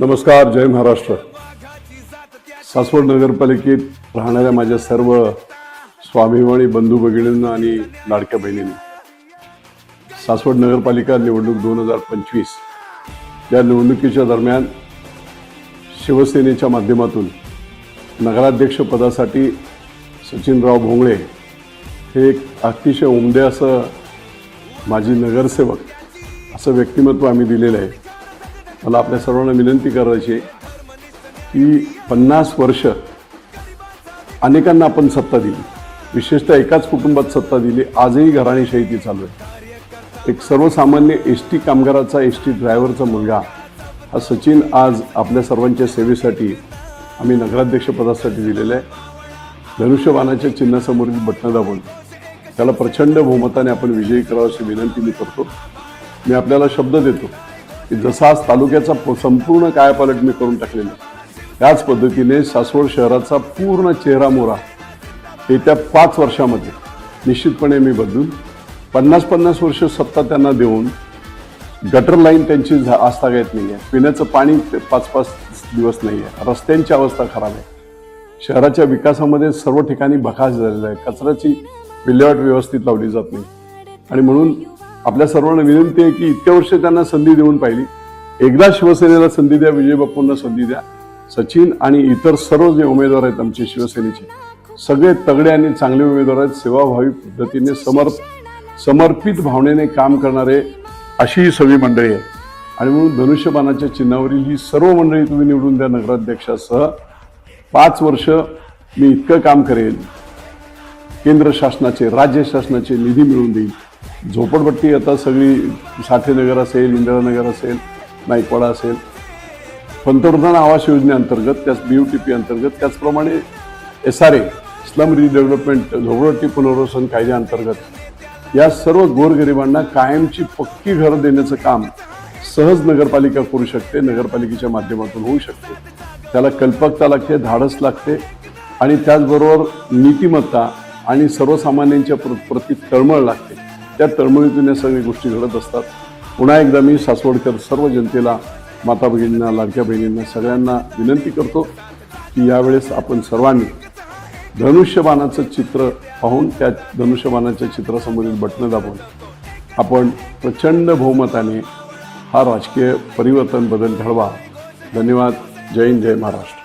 नमस्कार जय महाराष्ट्र. सासवड नगरपालिकेत राहणाऱ्या माझ्या सर्व स्वाभिमानी बंधू भगिनींना आणि लाडक्या बहिणींना. सासवड नगरपालिका निवडणूक दोन हजार पंचवीस या निवडणुकीच्या दरम्यान शिवसेनेच्या माध्यमातून नगराध्यक्ष पदासाठी सचिनराव भोंगळे हे एक अतिशय उमदे असं माजी नगरसेवक असं व्यक्तिमत्व आम्ही दिलेलं आहे. मला आपल्या सर्वांना विनंती करायची आहे की पन्नास वर्ष अनेकांना आपण सत्ता दिली. विशेषतः एकाच कुटुंबात सत्ता दिली. आजही घराणेशाही ती चालू आहे. एक सर्वसामान्य एस टी कामगाराचा एस टी ड्रायव्हरचा मुलगा हा सचिन आज आपल्या सर्वांच्या सेवेसाठी आम्ही नगराध्यक्षपदासाठी दिलेला आहे. धनुष्यबाणाच्या चिन्हासमोरील बटणं दाबून त्याला प्रचंड बहुमताने आपण विजयी करावं अशी विनंती मी करतो. मी आपल्याला शब्द देतो. की जसा आज तालुक्याचा संपूर्ण कायापालट मी करून टाकलेला त्याच पद्धतीने सासवड शहराचा पूर्ण चेहरा मोरा येत्या पाच वर्षामध्ये. निश्चितपणे मी बदलून पन्नास पन्नास वर्ष सत्ता त्यांना देऊन गटर लाईन त्यांची झा- आस्थागायत नाही आहे पिण्याचं पाणी पाच पाच दिवस नाही आहे रस्त्यांची अवस्था खराब आहे. शहराच्या विकासामध्ये सर्व ठिकाणी भकास झालेला आहे. कचऱ्याची विल्हेवाट व्यवस्थित लावली जात नाही. आणि म्हणून आपल्या सर्वांना विनंती आहे की इतक्या वर्ष त्यांना संधी देऊन पाहिली. एकदा शिवसेनेला संधी द्या विजय बाप्पूंना संधी द्या. सचिन आणि इतर सर्व जे उमेदवार आहेत आमचे शिवसेनेचे सगळे तगडे आणि चांगले उमेदवार आहेत सेवाभावी पद्धतीने समर्प समर्पित भावनेने काम करणारे अशी ही सगळी मंडळी आहे आणि म्हणून धनुष्यबाणाच्या चिन्हावरील ही सर्व मंडळी तुम्ही निवडून द्या नगराध्यक्षासह. पाच वर्ष मी इतकं काम करेन. केंद्र शासनाचे राज्य शासनाचे निधी मिळवून देईल झोपडपट्टी आता सगळी साठेनगर असेल इंदिरानगर असेल नाईकवाडा असेल. पंतप्रधान आवास योजनेअंतर्गत त्याच बी यू टी पी अंतर्गत त्याचप्रमाणे S R A slum redevelopment झोपडपट्टी पुनर्वसन कायद्याअंतर्गत या सर्व गोरगरिबांना कायमची पक्की घरं देण्याचं काम सहज नगरपालिका करू शकते नगरपालिकेच्या माध्यमातून होऊ शकते. त्याला कल्पकता लागते धाडस लागते आणि त्याचबरोबर नीतिमत्ता आणि सर्वसामान्यांच्या प्र प्रति तळमळ लागते. त्या तळमळीतून या सगळ्या गोष्टी घडत असतात. पुन्हा एकदा मी सासवडकर सर्व जनतेला माता भगिनींना लाडक्या बहिणींना सगळ्यांना विनंती करतो की यावेळेस आपण सर्वांनी धनुष्यबाणाचं चित्र पाहून त्या धनुष्यबाणाच्या चित्रासमोरील बटणं दाबून आपण प्रचंड बहुमताने हा राजकीय परिवर्तन बदल घडवा. धन्यवाद. जय हिंद जय महाराष्ट्र.